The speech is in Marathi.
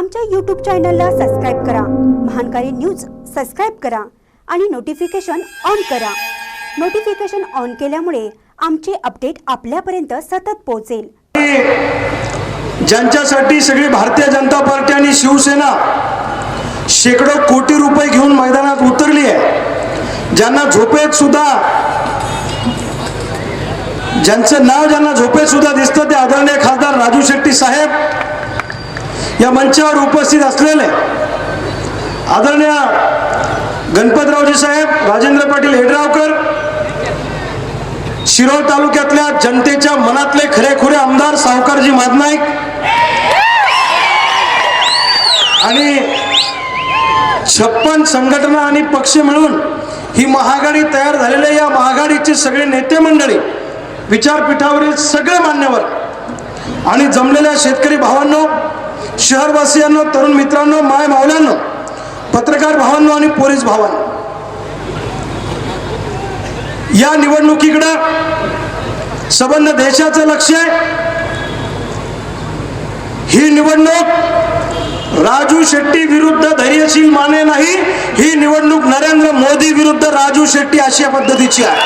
आमच्या यूट्यूब चॅनलला सबस्क्राईब करा. महानकारी न्यूज सबस्क्राईब करा आणि नोटिफिकेशन ऑन करा. नोटिफिकेशन ऑन केल्यामुळे आमचे अपडेट आपल्यापर्यंत सतत पोहोचेल. ज्यांच्यासाठी सगळी भारतीय जनता पार्टी आणि शिवसेना शेकडो कोटी रुपये घेऊन मैदानात उतरली आहे. ज्यांना झोपेत सुद्धा ज्यांचं नाव ज्यांना झोपेत सुद्धा दिसतं ते आदरणीय खासदार राजू शेट्टी साहेब या मंचावर उपस्थित असलेले आदरणीय गणपतरावजी साहेब राजेंद्र पाटील हेडरावकर शिरोळ तालुक्यातल्या जनतेच्या मनातले खरेखुरे आमदार सावकारजी मादनाईक आणि छप्पन संघटना आणि पक्ष मिळून ही महागाडी तयार झालेल्या या महागाडीचे सगळे नेते मंडळी विचारपीठावरील सगळे मान्यवर आणि जमलेल्या शेतकरी भावांनो शहरवासियांनो तरुण मित्रांनो माय मावल्यांनो पत्रकार भावांनो आणि पोलीस भावांनो या निवडणुकीकडं संबंध देशाचं लक्ष आहे. ही निवडणूक राजू शेट्टी विरुद्ध धैर्यशील माने नाही ही निवडणूक नरेंद्र मोदी विरुद्ध राजू शेट्टी अशा पद्धतीची आहे.